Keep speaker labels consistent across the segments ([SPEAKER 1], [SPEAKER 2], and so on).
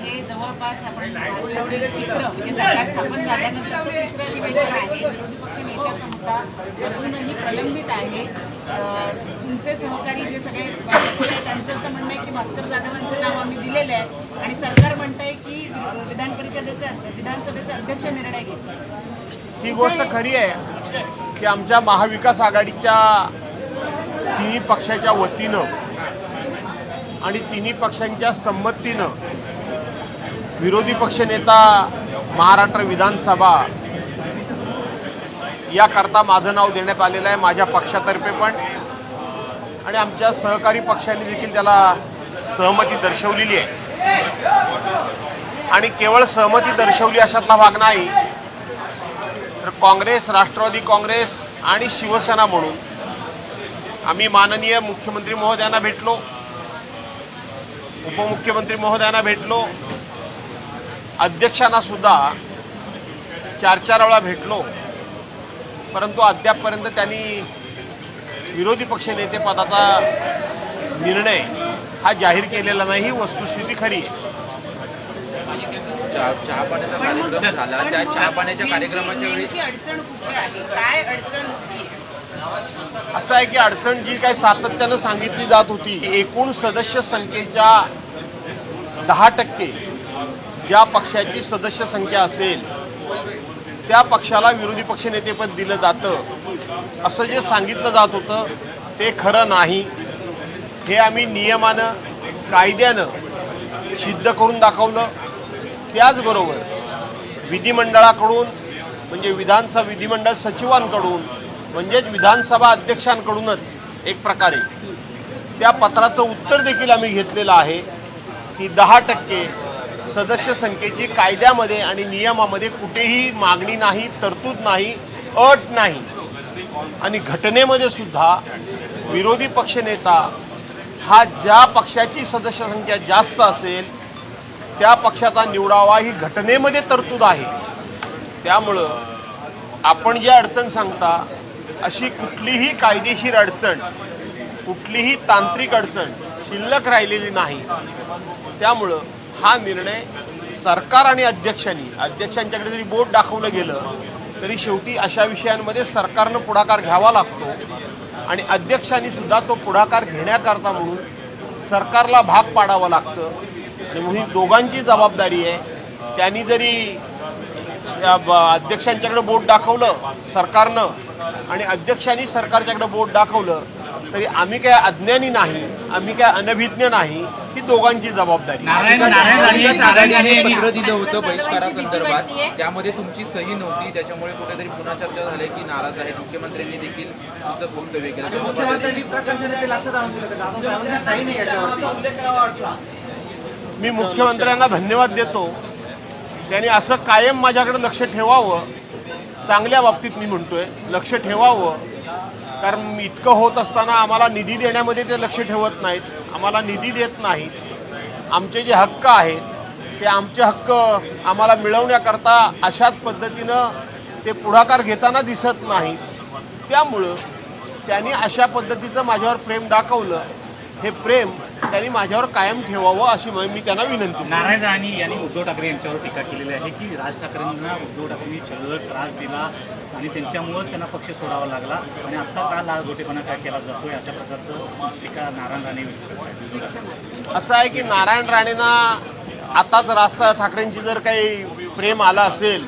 [SPEAKER 1] आहे जवळपास आपण तिसरं म्हणजे सरकार स्थापन झाल्यानंतर तिसरं अधिवेशन आहे. विरोधी पक्ष नेत्याचा मुद्दा अजूनही प्रलंबित आहे. तुमचे सहकारी जे सगळे त्यांचं असं म्हणणं आहे की भास्कर जाधवांचं नाव आम्ही दिलेलं आहे आणि सरकार म्हणतंय की विधान परिषदेचे विधानसभेचे अध्यक्ष निर्णय घेतील.
[SPEAKER 2] ही गोष्ट खरी आहे की आमच्या महाविकास आघाडीच्या तिन्ही पक्षाच्या वतीनं आणि तिन्ही पक्षांच्या संमतीनं विरोधी पक्षनेता महाराष्ट्र विधानसभा याकरता माझं नाव देण्यात आलेलं आहे माझ्या पक्षातर्फे पण. आणि आमच्या सहकारी पक्षांनी देखील त्याला सहमती दर्शवलेली आहे. आणि केवळ सहमती दर्शवली अशातला भाग नाही तर काँग्रेस राष्ट्रवादी काँग्रेस आणि शिवसेना म्हणून आम्ही माननीय मुख्यमंत्री महोदयांना भेटलो उपमुख्यमंत्री महोदयांना भेटलो अध्यक्षांना सुद्धा चार चार वेळा भेटलो. परंतु अद्यापपर्यंत त्यांनी विरोधी पक्षनेतेपदाचा निर्णय हा जाहीर केलेला नाही. ही वस्तुस्थिती खरी आहे.
[SPEAKER 3] चहा चहा पाण्याचा कार्यक्रम झाला. त्या चहा पाण्याच्या कार्यक्रमाच्या वेळी
[SPEAKER 1] काय
[SPEAKER 2] असं आहे की अडचण जी काही सातत्यानं सांगितली जात होती की एकूण सदस्य संख्येच्या दहा टक्के ज्या पक्षाची सदस्य संख्या असेल त्या पक्षाला विरोधी पक्षनेतेपद दिलं जातं. असं जे सांगितलं जात होतं ते खरं नाही. हे आम्ही नियमानं कायद्यानं सिद्ध करून दाखवलं. त्याचबरोबर विधिमंडळाकडून म्हणजे विधानसभा विधिमंडळ सचिवांकडून म्हणजेच विधानसभा अध्यक्षांकडूनच एक प्रकारे त्या पत्राचं उत्तर देखील आम्ही घेतलेलं आहे की दहा टक्के सदस्य संख्येची कायद्यामध्ये आणि नियमामध्ये कुठेही मागणी नाही तरतूद नाही अट नाही. आणि घटनेमध्ये सुद्धा विरोधी पक्षनेता हा ज्या पक्षाची सदस्य संख्या जास्त असेल त्या पक्षाचा निवडावा ही घटनेमध्ये तरतूद आहे. त्यामुळं आपण जी अडचण सांगता अशी कुठलीही कायदेशीर अडचण कुठलीही तांत्रिक अडचण शिल्लक राहिलेली नाही. त्यामुळं हा निर्णय सरकार आणि अध्यक्षांनी अध्यक्षांच्याकडे जरी बोट दाखवलं गेलं तरी शेवटी अशा विषयांमध्ये सरकारनं पुढाकार घ्यावा लागतो आणि अध्यक्षांनी सुद्धा तो पुढाकार घेण्याकरता म्हणून सरकारला भाग पाडावं लागतं. आणि ही दोघांची जबाबदारी आहे. त्यांनी जरी अध्यक्षांच्याकडे बोट दाखवलं सरकारनं आणि अध्यक्षांनी सरकारच्याकडे बोट दाखवलं तरी आम्ही काय अज्ञानी नाही आम्ही काय अनभिज्ञ नाही ही दोघांची जबाबदारी.
[SPEAKER 4] नारायण नारायण राणे
[SPEAKER 3] महाविकास
[SPEAKER 4] नारायण
[SPEAKER 3] आघाडीने
[SPEAKER 4] राणे
[SPEAKER 3] पत्र दिलं होतं बहिष्कारासंदर्भात. त्यामध्ये तुमची सही नव्हती त्याच्यामुळे कुठेतरी पुन्हा चर्चा झाली की नाराज आहेत. मुख्यमंत्र्यांनी देखील सूचक वक्तव्य केलं?
[SPEAKER 2] मी मुख्यमंत्र्यांना धन्यवाद देतो. त्यांनी असं कायम माझ्याकडे लक्ष ठेवावं. चांगल्या बाबतीत मी म्हणतोय लक्ष ठेवावं. कारण इतकं होत असताना आम्हाला निधी देण्यामध्ये ते लक्ष ठेवत नाहीत. आम्हाला निधी देत नाहीत. आमचे जे हक्क आहेत ते आमचे हक्क आम्हाला मिळवण्याकरता अशाच पद्धतीनं ते पुढाकार घेताना दिसत नाहीत. त्यामुळं त्यांनी अशा पद्धतीचं माझ्यावर प्रेम दाखवलं. हे प्रेम त्यांनी माझ्यावर कायम ठेवावं अशी मी त्यांना विनंती
[SPEAKER 4] नारायण राणे यांनी उद्धव ठाकरे यांच्यावर टीका केलेली आहे की राज ठाकरेंना उद्धव ठाकरेंनी छळ त्रास दिला. आणि त्यांच्यामुळंच त्यांना पक्ष सोडावा लागला. आणि आत्ता का लालगोटेपणा काय केला जातोय अशा प्रकारचं टीका नारायण राणे
[SPEAKER 2] असं आहे की नारायण राणेंना आताच राज ठाकरेंची जर काही प्रेम आलं असेल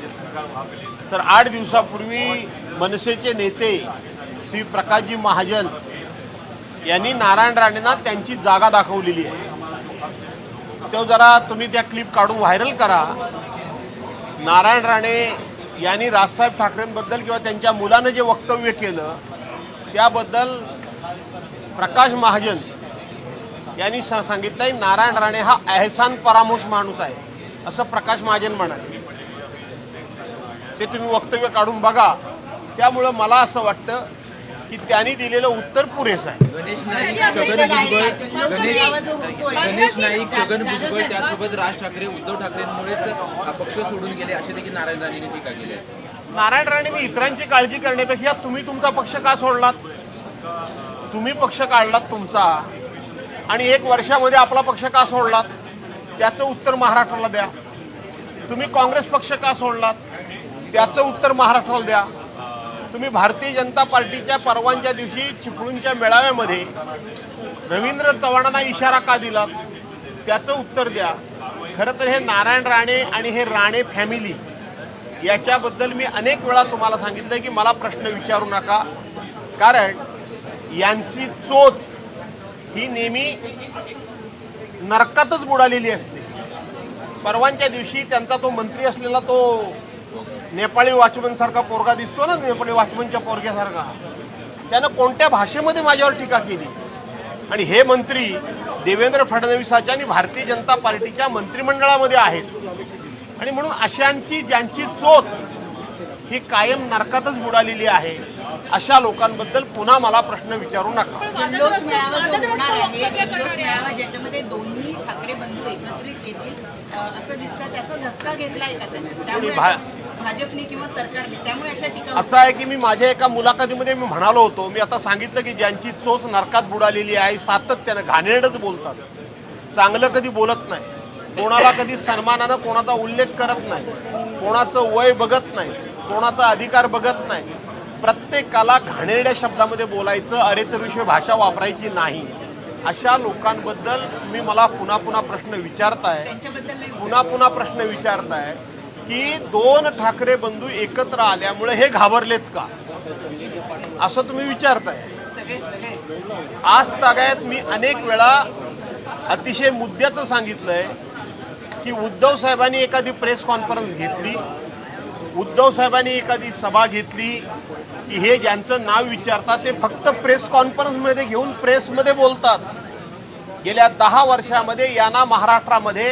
[SPEAKER 2] तर आठ दिवसापूर्वी मनसेचे नेते श्री प्रकाशजी महाजन यांनी नारायण राणेंना त्यांची जागा दाखवलेली आहे. तो जरा तुम्ही त्या क्लिप काढून व्हायरल करा. नारायण राणे यांनी राजसाहेब ठाकरेंबद्दल किंवा त्यांच्या मुलानं जे वक्तव्य केलं त्याबद्दल प्रकाश महाजन यांनी सांगितलंय नारायण राणे हा एहसान परामोश माणूस आहे असं प्रकाश महाजन म्हणाले. ते तुम्ही वक्तव्य काढून बघा. त्यामुळं मला असं वाटतं की त्यांनी दिलेलं उत्तर पुरेसं आहे.
[SPEAKER 3] गणेश नाईक छगन भुजबळ गणेश गणेश नाईक छगन भुजबळ त्यासोबत राज ठाकरे उद्धव ठाकरेंमुळेच पक्ष सोडून गेले अशी देखील नारायण राणेंनी टीका केली आहे.
[SPEAKER 2] नारायण राणेंनी इतरांची काळजी करण्यापेक्षा तुम्ही तुमचा पक्ष का सोडलात? तुम्ही पक्ष काढलात तुमचा. आणि एक वर्षामध्ये आपला पक्ष का सोडलात? त्याचं उत्तर महाराष्ट्राला द्या. तुम्ही काँग्रेस पक्ष का सोडलात? त्याचं उत्तर महाराष्ट्राला द्या. तुम्ही भारतीय जनता पार्टीच्या परवानच्या दिवशी चिपळूणच्या मेळाव्यामध्ये रवींद्र चव्हाणांना इशारा का दिला? त्याचं उत्तर द्या. खरं तर हे नारायण राणे आणि हे राणे फॅमिली याच्याबद्दल मी अनेक वेळा तुम्हाला सांगितलं की मला प्रश्न विचारू नका. कारण यांची चोच ही नेहमी नरकातच बुडालेली असते. परवांच्या दिवशी त्यांचा तो मंत्री असलेला तो नेपाळी वॉचमन सारखा पोरगा दिसतो ना नेपाळी वॉचमनच्या पोरग्यासारखा. त्यानं कोणत्या भाषेमध्ये माझ्यावर टीका केली? आणि हे मंत्री देवेंद्र फडणवीसाच्या आणि भारतीय जनता पार्टीच्या मंत्रिमंडळामध्ये आहेत. आणि म्हणून अशांची ज्यांची चोच ही कायम नरकातच बुडालेली आहे अशा लोकांबद्दल पुन्हा मला प्रश्न विचारू नका.
[SPEAKER 1] दोन्ही ठाकरे बंधू एकत्रित असं दिसतं त्याचा धसका घेतलाय का भाजपने किंवा सरकारने त्यामुळे अशा टीका
[SPEAKER 2] असं आहे की मी माझ्या एका मुलाखतीमध्ये मी म्हणालो होतो मी आता सांगितलं की ज्यांची चोच नरकात बुडालेली आहे सातत्यानं घाणेरडच बोलतात. चांगलं कधी बोलत नाही. कोणाला कधी सन्मानानं कोणाचा उल्लेख करत नाही. कोणाचं वय बघत नाही. कोणाचा अधिकार बघत नाही. प्रत्येकाला घाणेरड्या शब्दामध्ये बोलायचं अरे तर विषय भाषा वापरायची नाही. अशा लोकांबद्दल तुम्ही मला पुन्हा पुन्हा प्रश्न विचारताय. पुन्हा पुन्हा प्रश्न विचारताय. की दोन ठाकरे बंधू एकत्र आल्यामुळे हे घाबरलेत का? असं तुम्ही विचारताय. आज तागायत मी अनेक वेळा अतिशय मुद्द्याचं सांगितलंय की उद्धव साहेबांनी एखादी प्रेस कॉन्फरन्स घेतली उद्धव साहेबांनी एखादी सभा घेतली की हे ज्यांचं नाव विचारतात ते फक्त प्रेस कॉन्फरन्समध्ये घेऊन प्रेसमध्ये बोलतात. गेल्या दहा वर्षामध्ये यांना महाराष्ट्रामध्ये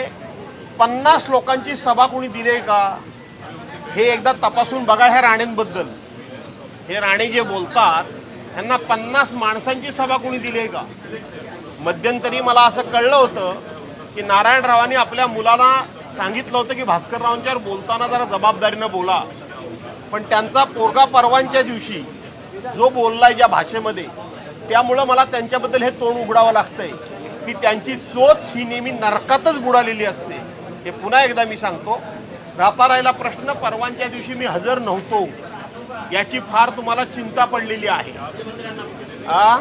[SPEAKER 2] पन्नास लोकांची सभा कोणी दिली का? हे एकदा तपासून बघा ह्या राणेंबद्दल. हे राणे जे बोलतात त्यांना पन्नास माणसांची सभा कोणी दिली आहे का? मध्यंतरी मला असं कळलं होतं की नारायणरावांनी आपल्या मुलांना सांगितलं होतं की भास्कररावांच्यावर बोलताना जरा जबाबदारीनं बोला. पण त्यांचा पोरगा परवांच्या दिवशी जो बोललाय ज्या भाषेमध्ये त्यामुळं मला त्यांच्याबद्दल हे तोंड उघडावं लागतंय. की त्यांची चोच ही नेहमी नरकातच बुडालेली असते. हे पुन्हा एकदा मी सांगतो राहता प्रश्न परवानच्या दिवशी मी हजर नव्हतो याची फार तुम्हाला चिंता पडलेली आहे. आ?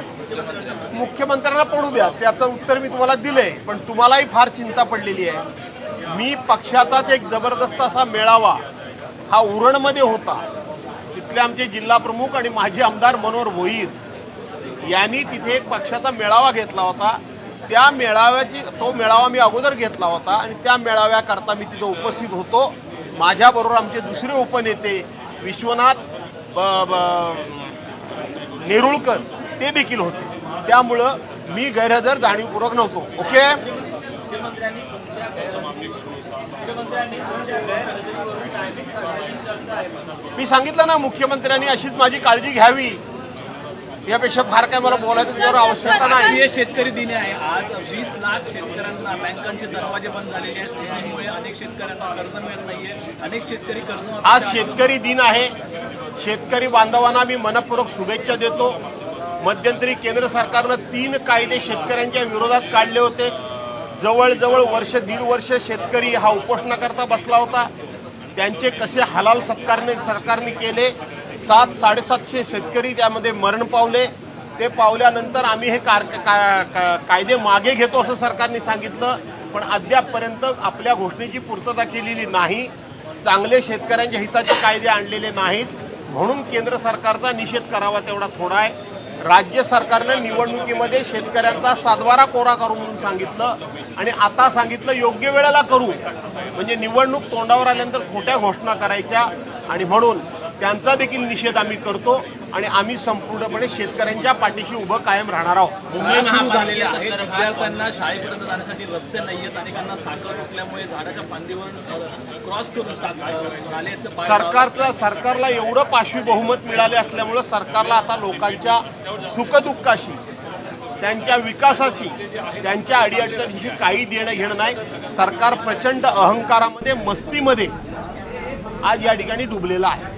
[SPEAKER 2] मुख्यमंत्र्यांना पडू द्या त्याचं उत्तर मी तुम्हाला दिलंय पण तुम्हालाही फार चिंता पडलेली आहे. मी पक्षाचाच एक जबरदस्त असा मेळावा हा उरणमध्ये होता. तिथले आमचे जिल्हा प्रमुख आणि माजी आमदार मनोहर भोईर यांनी तिथे एक पक्षाचा मेळावा घेतला होता. त्या मेळाव्याची तो मेळावा मी अगोदर घेतला होता आणि त्या मेळाव्याकरता मी तिथे उपस्थित होतो. माझ्याबरोबर आमचे दुसरे उपनेते विश्वनाथ ब- ब- नेरुळकर ते देखील होते. त्यामुळं मी गैरहजर जाणीवपूर्वक नव्हतो. ओके? मी सांगितलं ना मुख्यमंत्र्यांनी अशीच माझी काळजी घ्यावी. यापेक्षा फार काय मला बोलायचं त्याच्यावर आवश्यकता नाही.
[SPEAKER 5] शेतकरी दिन आहे. आज वीस लाख शेतकऱ्यांना बँकांचे दरवाजे बंद झालेले आहेत. अनेक शेतकऱ्यांना कर्ज मिळत नाहीये. अनेक शेतकरी कर्ज
[SPEAKER 2] आज शेतकरी दिन आहे. शेतकरी बांधवांना मी मनपूर्वक शुभेच्छा देतो. मध्यंतरी केंद्र सरकारनं तीन कायदे शेतकऱ्यांच्या विरोधात काढले होते. जवळजवळ वर्ष दीड वर्ष शेतकरी हा उपोषणाकरता बसला होता. त्यांचे कसे हलाल सत्कारने सरकारने केले? सात साडेसातशे शेतकरी त्यामध्ये मरण पावले. ते पावल्यानंतर आम्ही हे कार का- का- कायदे मागे घेतो असं सरकारने सांगितलं. पण अद्यापपर्यंत आपल्या घोषणेची पूर्तता केलेली नाही. चांगले शेतकऱ्यांच्या हिताचे कायदे आणलेले नाहीत. म्हणून केंद्र सरकारचा निषेध करावा तेवढा थोडा आहे. राज्य सरकारनं निवडणुकीमध्ये शेतकऱ्यांचा सातबारा कोरा करू म्हणून सांगितलं. आणि आता सांगितलं योग्य वेळेला करू. म्हणजे निवडणूक तोंडावर आल्यानंतर खोट्या घोषणा करायच्या. आणि म्हणून त्यांचा देखील निषेध आम्ही करतो आणि आम्ही संपूर्णपणे शेतकऱ्यांच्या पाठीशी उभं कायम राहणार आहोत.
[SPEAKER 5] मुंबई झालेले आहेत. विद्यार्थ्यांना शाळेपर्यंत जाण्यासाठी रस्ते नाहीयेत अनेकांना साखर रुकल्यामुळे झाडाच्या फांदीवर क्रॉस करून
[SPEAKER 2] सरकारचं सरकारला एवढं पाशवी बहुमत मिळाले असल्यामुळं सरकारला आता लोकांच्या सुखदुःखाशी त्यांच्या विकासाशी त्यांच्या अडीअडचणीशी काही देणं घेणं नाही. सरकार प्रचंड अहंकारामध्ये मस्तीमध्ये आज या ठिकाणी डुबलेलं आहे.